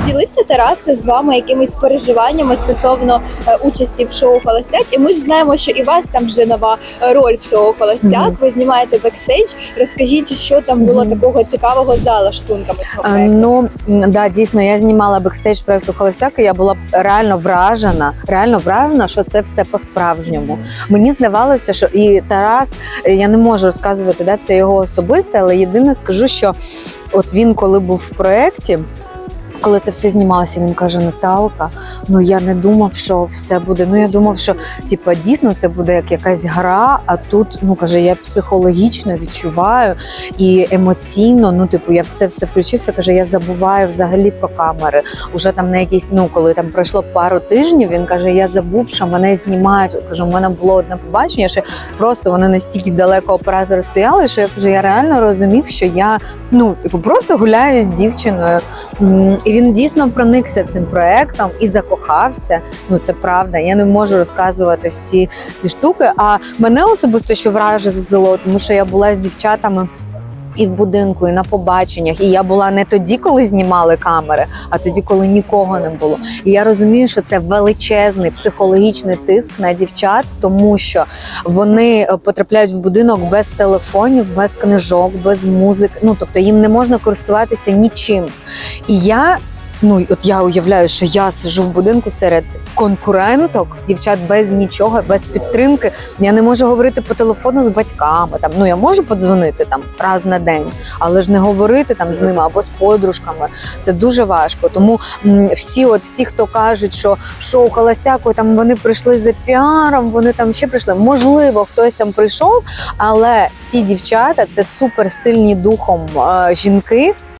чи ділився Тарас з вами якимись переживаннями стосовно е, участі в шоу Холостяк? І ми ж знаємо, що і у вас там вже нова роль в шоу Холостяк. Мгм. Ви знімаєте бекстейдж. Розкажіть, що там було Мгм. такого цікавого за лаштунками цього Е, проекту? Ну да, дійсно, я знімала бекстейдж проекту Холостяк, і я була реально вражена, реально вражена, що це все по-справжньому. Мені здавалося, що і Тарас, е, я не можу розказувати, да, це його особисте, але єдине скажу, що от він, коли був в проєкті. Коли це все знімалося, він каже: Наталка, ну я не думав, що все буде. Ну я думав, що типа дійсно це буде як якась гра. А тут ну каже, я психологічно відчуваю і емоційно. Ну, типу, я в це все включився. Каже, я забуваю взагалі про камери. Уже там на якісь, ну коли там пройшло пару тижнів, він каже: Я забув, що мене знімають. Каже, у мене було одне побачення, що просто вони настільки далеко оператори стояли, що я каже, я реально розумів, що я ну типу просто гуляю з дівчиною. І він дійсно проникся цим проектом і закохався. Ну це правда. Я не можу розказувати всі ці штуки. А мене особисто що вразило, тому що я була з дівчатами. І в будинку, і на побаченнях. І я була не тоді, коли знімали камери, а тоді, коли нікого не було. І я розумію, що це величезний психологічний тиск на дівчат, тому що вони е, потрапляють в будинок без телефонів, без книжок, без музики. Ну тобто їм не можна користуватися нічим. І я. Ну, от я уявляю, що я сижу в будинку серед конкуренток, дівчат без нічого, без підтримки. Я не можу говорити по телефону з батьками. Там ну я можу подзвонити там раз на день, але ж не говорити там з ними або з подружками. Це дуже важко. Тому м, всі, от всі, хто кажуть, що в шоу Холостяку там вони прийшли за піаром, вони там ще прийшли. Можливо, хтось там прийшов, але ці дівчата це суперсильні духом е, жінки.